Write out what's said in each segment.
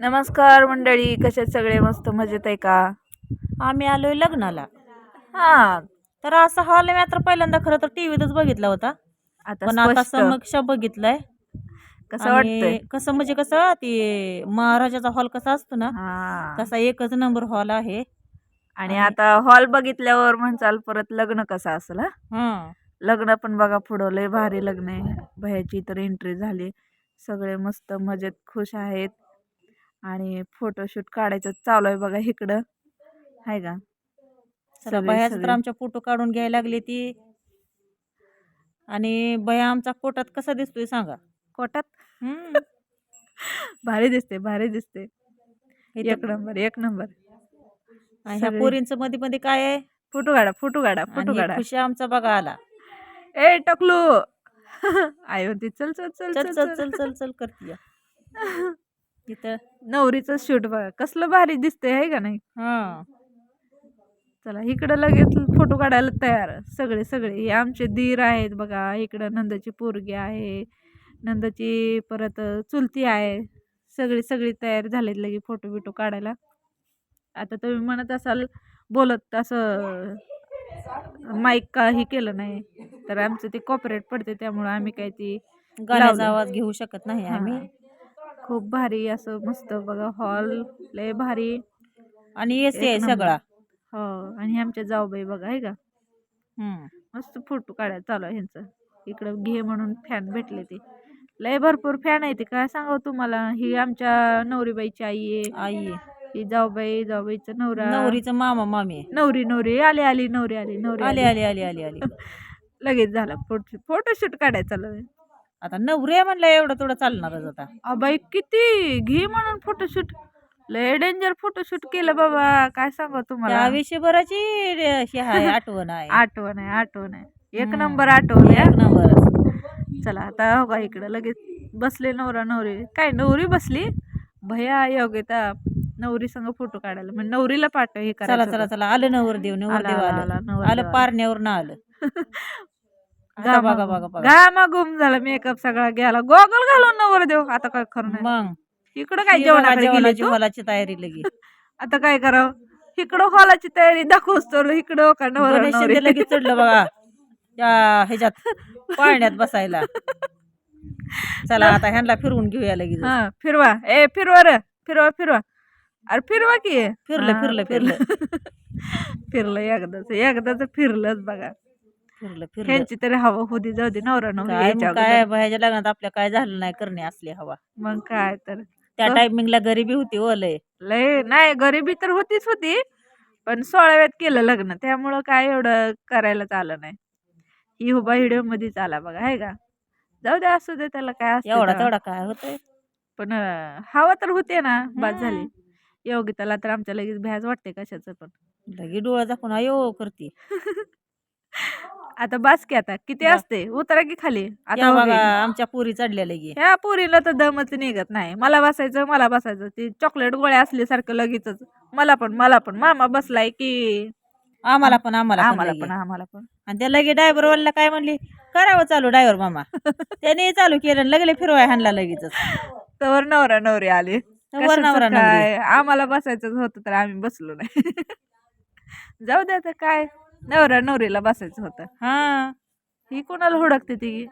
नमस्कार मंडळी कशात सगळे मस्त मजेत आहे का? आम्ही आलोय लग्नाला. हा. तर असं हॉल मी आता पहिल्यांदा खरं तर टीव्हीतच बघितला होता. आता पण आता स्पष्ट. समक्ष बघितलाय. कसं आणि वाटतंय? कसं म्हणजे कसं ते महाराजाचा हॉल कसा असतो ना हा. तसा एकच नंबर हॉल आहे. आणि आता हॉल बघितल्यावर म्हणचाल परत लग्न कसं असेल हा? हा. लग्न पण बघा पुढं लय भारी लग्न आहे. भयाची तर एंट्री झाली. सगळे मस्त मजेत खुश आहेत. आणि फोटोशूट काढायचं चालू आहे बघा इकडं. आहे का? चला सगळे- बह्याच तर सगळे. आमच्या फोटो काढून घ्यायला लागली ती. आणि बया आमचा कोटात कसा दिसतोय सांगा. कोटात? हम्म. भारी दिसते भारी दिसते. इथं- एक नंबर एक नंबर. आणि ह्या सगळे. पोरींचं मध्ये मध्ये काय आहे? फोटो काढा फोटो काढा फोटो आणि काढा. खुशी आमचा बघा आला. ए टकलू. आई म्हणते चल चल चल चल चल चल चल. चल करते तिथं नवरीचं शूट बघा. कसलं भारी दिसतंय आहे का नाही? हा. चला इकडं लगेच फोटो काढायला तयार. सगळे सगळे. हे आमचे दीर आहेत बघा. इकडं नंदाची पोरगी आहे. नंदाची परत चुलती आहे. सगळी सगळी तयार झालेत लगे फोटो बिटो काढायला. आता तुम्ही म्हणत असाल बोलत असं माईक काही केलं नाही. तर आमचं ते कॉपरेट पडते त्यामुळं आम्ही काय ती गाण्याचा. आवाज घेऊ शकत नाही आम्ही. खूप भारी असं मस्त बघा हॉल लय भारी. आणि एसी आहे. सगळा. हो आणि आमच्या जाऊबाई बघा आहे का? हम्म. मस्त फोटो काढायला चालू आहे ह्यांचं. इकडं घे म्हणून फॅन भेटले ते. लय भरपूर फॅन आहे ते. काय सांगावं तुम्हाला? ही आमच्या नवरीबाईची आई आहे. आई आहे. ही जाऊबाई जाऊबाईचं नवरा. नवरीचं मामा मामी आहे. नवरी नवरी. आली आली नवरी आली नवरी आली. आली आली आली आली लगेच झाला फोटो फोटोशूट काढायला चालू आहे. आता नवरी म्हणलं एवढं थोडं चालणारच आता. अबाई किती घे म्हणून फोटोशूट लय डेंजर फोटोशूट केलं बाबा काय सांगा तुम्हाला? त्या विषयभराची हे आहे आठवण आहे. आठवण आहे आठवण आहे. एक. नंबर आठवण आहे एक नंबर चला आता हो का इकडं लगेच बसले नवरा नवरी. काय नवरी बसली? भया योग्यता नवरी संग फोटो काढायला. म्हणजे नवरीला पाठव हे चला करायचं चला होतं. चला. आलं नवरदेव नवरदेव आला, आलं. आला, नवरदेव आलं आला. पारण्यावर ना आलं. आता बघा बघा बघा गामा गुम झाला मेकअप सगळा गेला गोगल घालून नवर देऊ आता काय खरं नाही. मग? इकडं काय बघा जेवणाकडे गेली जेवणाची तू? हॉलाची तयारी लगी. आता काय करावं? इकडं हॉलाची तयारी दाखवस तर इकडं का नवरा गणेश नवरी. शिंदे लगेच चढलं बघा. त्या ह्याच्यात पाळण्यात बसायला. चला आता ह्यांना फिरवून घेऊया लगेच. हा फिरवा. ए फिरवा रे. फिरवा फिरवा. अरे फिरवा की. फिरलं, हा, फिरलं, फिरलं एकदाच एकदाच फिरलंच बघा. फिरलं फिरलं. ह्यांची तरी हवा होती जाऊ दे नवरा नवरी काय यायच्या मग काय अगोदर. बाहेरच्या लग्नात आपल्या काय झालं नाही करणे असली हवा. मग काय तर. त्या हो. टायमिंगला गरिबी होती ओलय लय. नाही गरिबी तर होतीच होती पण सोळाव्यात केलं लग्न त्यामुळं काय एवढं करायलाच आलं नाही. ही उभा व्हिडिओ मध्येच आला बघा आहे का? जाऊ दे असू दे त्याला काय एवढा तेव्हा. तेवढा काय होतंय? पण अं, हवा तर होते ना बाद झाली. योगिताला तर आमच्या लगेच भ्याज वाटते कशाचं पण. लगे डोळा दाखवून अयो करते. आता बास की आता किती असते उतरा की खाली. आता या उभी. आमच्या पुरी चढल्या लगे. ह्या पोरीला तर दमच निघत नाही. मला बसायचं मला बसायचं. ती चॉकलेट गोळ्या असल्यासारखं लगेचच. मला पण मला पण. मामा बसलाय की. आम्हाला पण आम्हाला पण आम्हाला लगे. पण आम्हाला पण. आणि त्या लगे ड्रायव्हर वाला काय म्हणली? करावं चालू ड्रायव्हर मामा. त्याने चालू केलं आणि लगेच फिरवाय हाणला लगेच तर नवरा नवरी आले. वर कशाचं नवरा नवरी. काय? आम्हाला बसायचंच होतं तर आम्ही बसलो नाही. जाऊ दे आता काय? नवरा नवरीला बसायचं होतं. हा. ही कोणाला हुडकते ती?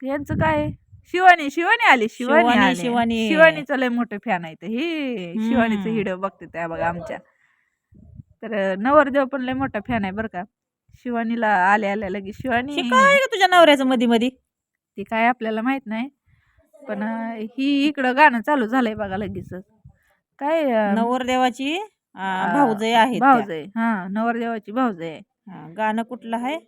यांचं काय? शिवानी शिवानी आली शिवानी शिवानी, आली. शिवानी. शिवानीचं लय मोठे फॅन आहेत ही शिवानीचं. व्हिडिओ बघते त्या बघा आमच्या. तर नवरदेव पण लय मोठा फॅन आहे बरं का. शिवानीला आल्या आल्या लगे शिवानी काय तुझ्या नवऱ्याचं मध्ये मध्ये ती काय आपल्याला माहीत नाही. पण ही इकडं गाणं चालू झालंय बघा लगेच काय नवरदेवाची? भाऊजय त्या. भाऊजय हा नवरदेवाची भाऊजय आहे. हा, गाणं कुठलं आहे?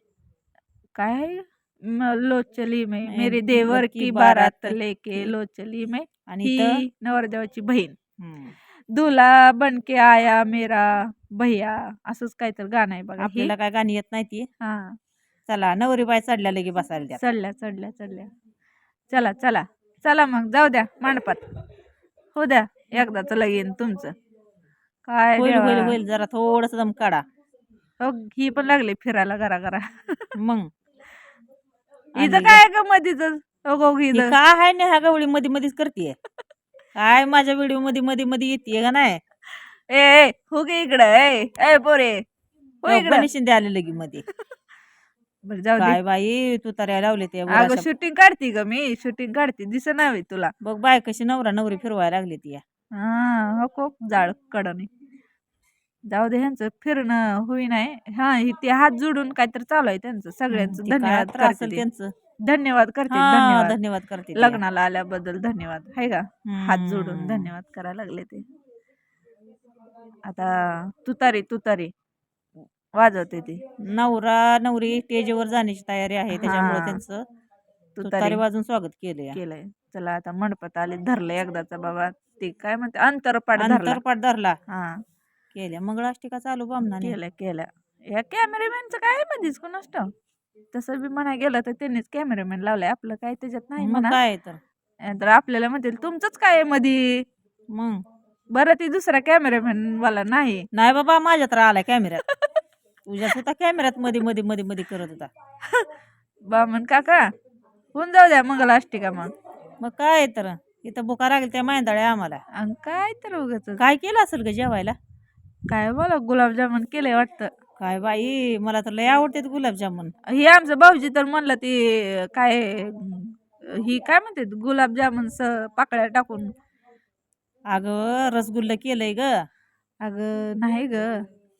काय? आहे म- लो चली मैं मेरे देवर की बारात लेके के- लो चली मैं. आणि इथं? ही नवरदेवाची बहीण. हम्म. दूल्हा बन के आया मेरा भैया. असंच काय तर गाणं आहे बघा ही. आपल्याला काय गाणी येत नाही ती? हा. चला नवरी बाय चढल्या लगे बसायला द्या. चढल्या चढल्या चढल्या. चला चला. चला मग जाऊ द्या मांडपात. हो द्या एकदाच लगीन तुमचं. काय होईल होईल देवा. होईल. जरा थोडस दम काढा. हो, ही पण लागली फिरायला घरा घरा. मग? हिचं आणि काय ग मधीच? गो हे हिचं. काय आहे ना ह्या गवळी? मध्ये मध्येच करते काय माझ्या व्हिडिओमध्ये मध्ये मध्ये येते का नाही? ए ए, हो गे इकडं. ए ए पोरे. हो इकडं. आले लगी मध्ये बरं जाऊ दे. काय बाई तू तर लावले ते अगं. शूटिंग काढते ग मी. शूटिंग काढते. दिस नाही तुला. बघ बाय कशी नवरा नवरी फिरवायला लागली ती हा हो को जाळ कडणी जाऊ दे ह्यांचं फिरणं होई नाही हा हे ते हात जोडून काहीतरी चालू आहे त्यांचं. सगळ्यांचं ती काय धन्यवाद त्रास करते असेल. त्यांचं? धन्यवाद करते हा, धन्यवाद. धन्यवाद. लग्नाला आल्याबद्दल धन्यवाद. आहे का? हात जोडून हम्म. धन्यवाद करायला लागले ते. आता तुतारी तुतारी. वाजवते ती. नवरा नवरी स्टेजवर जाण्याची तयारी आहे. त्याच्यामुळे हा. त्यांचं तुतारी. तुतारी वाजून स्वागत केलंय. केलंय. चला आता मंडपात आले धरले एकदाचा बाबा. ते काय म्हणते अंतरपाड धरला. अंतरपाठ धरला. हा. केल्या. मंगळाष्टिका चालू बामणाने केलं केलं या कॅमेरामॅनचं काय मध्येच कोण तसं बी म्हणा गेलं तर त्यांनीच कॅमेरामॅन लावलाय. आपलं काय त्याच्यात नाही मग म्हणा. काय तर. तर आपल्याला म्हणतील तुमचंच काय आहे मध्ये मग? बरं ती दुसरा कॅमेरामॅन वाला नाही. नाही बाबा माझ्या तर आलाय कॅमेऱ्यात. तुझ्या सुद्धा कॅमेऱ्यात मध्ये मध्ये मध्ये मध्ये करत होता. बामन काका होऊन जाऊ द्या मंगल अष्टिका मग. मग काय तर? इथं बुका लागेल त्या मांदाळ्या आम्हाला. अन काय तर उगाच. काय केलं असेल ग जेवायला? काय बोला गुलाबजामुन केलंय वाटतं. काय बाई मला तर लय आवडते गुलाबजामुन. हे आमचं भाऊजी तर म्हणलं ते काय ही काय म्हणते गुलाबजामुन स पाकळ्या टाकून. अगं रसगुल्ला केलंय ग. अगं नाही ग.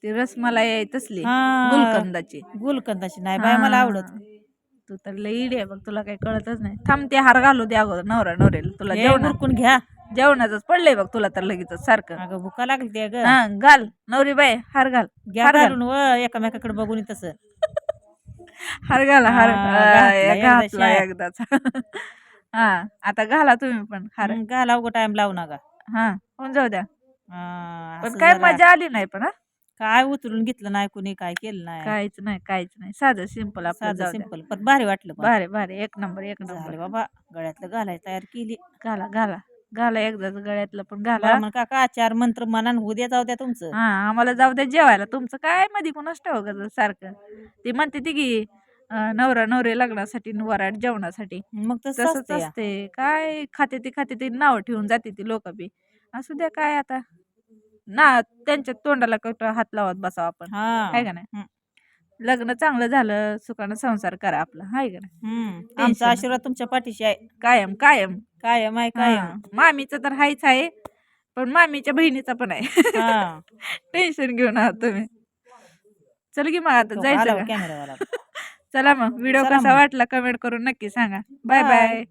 ती रसमलाई तसली हा. गुलकंदाची. गुलकंदाची. नाही बाय मला आवडत. तू तर लई इडी आहे बघ तुला काही कळतच नाही. थांब ते हार घालू दे अगोदर नवरा नवरेल. तुला हे जेवण उरकून घ्या. जेवणाच पडलंय बघ तुला तर लगेच सारखं. अगं भुका लागली त्या ग हा घाल. नवरी बाय हार घाल. घ्या हार घाल. घालून व एकामेकाकडे बघून तसं. हार घाला हार हा, घातला घातला एकदाचा. एकदाच. हा आता घाला तुम्ही पण हार. मग घाला उगा टाइम लावू नका. हा होऊन जाऊ द्या. हा, पण असं काय जरा- मजा आली नाही पण हा? काय उचलून घेतलं नाही कुणी काय केलं नाही. काहीच नाही काहीच नाही. साधं सिंपल आपलं साधं जाऊ द्या. सिंपल पण भारी वाटलं पण. भारी भारी. एक नंबर एक झालं नंबर बाबा. गळ्यातलं घालायची तयार केली. घाला घाला. घाला एकदाच गळ्यातलं पण घाला. ब्राह्मण काका चार मंत्र मनान होऊ द्या जाऊ द्या तुमचं. हा आम्हाला जाऊ द्या जेवायला. तुमचं काय मध्ये कोणाच ठाव ग सारखं. ती म्हणते ती की अं, नवरा नवरे लग्नासाठी न वराट जेवणासाठी. मग तसं तसंच असतं या. असते काय खाते ती खाते ती नाव ठेवून जाते ती लोक बी. असू द्या काय आता. ना त्यांच्या तोंडाला कुठं हात लावत बसावं आपण. हा. आहे का नाही. लग्न चांगलं झालं सुखानं संसार करा आपला. हाय का नाही? हम्म. आमचा. आशीर्वाद तुमच्या पाठीशी आहे. कायम कायम. कायम आहे कायम. हा. मामीचं तर हायच आहे पण मामीच्या बहिणीचा पण आहे. हा. टेन्शन घेऊन आहात तुम्ही. चल की मग आता तो जायचं आला का? कॅमेरावाला चला मग. व्हिडिओ चला कसा मग. वाटला कमेंट करून नक्की सांगा. Bye Bye. बाय